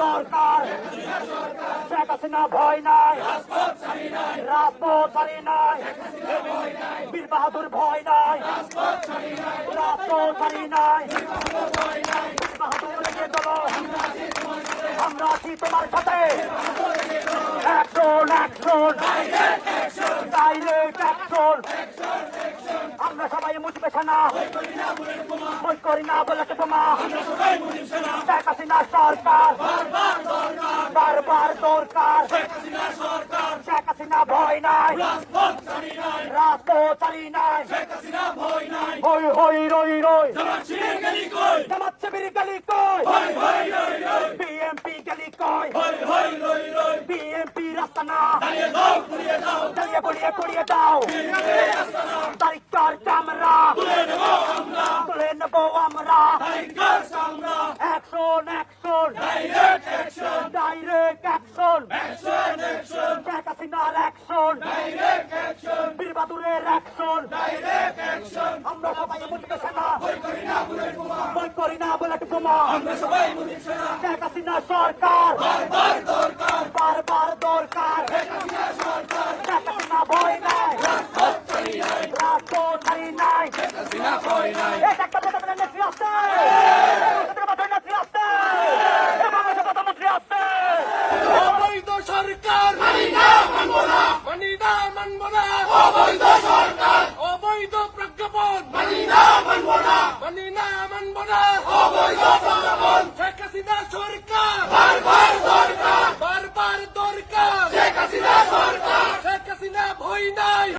দরকার। শেখ হাসিনা ভয় নাই। রাজপথ ছাড়ি নাই। বীর বাহাদুর ভয় নাই। রাজপথ ছাড়ি নাই। বাহাদুর আমরা আছি তোমার সাথে। অ্যাকশন অ্যাকশন ডাইরেক্ট অ্যাকশন আমরা সবাই মুছবে না বই করি না বলে তোমা। হাসিনা সরকার। বারবার দরকার। শেখ হাসিনা ভয় নাই। রাজপথ চালি নাই। হই হই রই রই। জামাত শিবির গলি কই? বিএমপি গলি কই? বিএমপি রাস্তা না। পুড়িয়ে দাও। নেব আমরা। Action action direct action Sheikh হাসিনার অ্যাকশন বীর বাদুরের অ্যাকশন আমরা সবাই সেনা। বই করি না বলে বোমা। শেখ হাসিনা সরকার। বারবার দরকার। শেখ হাসিনা ভয় নাই। হাসিনা কই নাই। এ টাকা টাকা টাকা নেত্রী আসছে। নেত্রী আসছে নেত্রী আসছে অবৈধ সরকার। মানি না মানব না। মানি না মানব না অবৈধ সরকার। অবৈধ প্রজ্ঞাপন। মানি না মানব না। মানি না মানব না। অবৈধ প্রজ্ঞাপন। শেখ হাসিনা সরকার। বারবার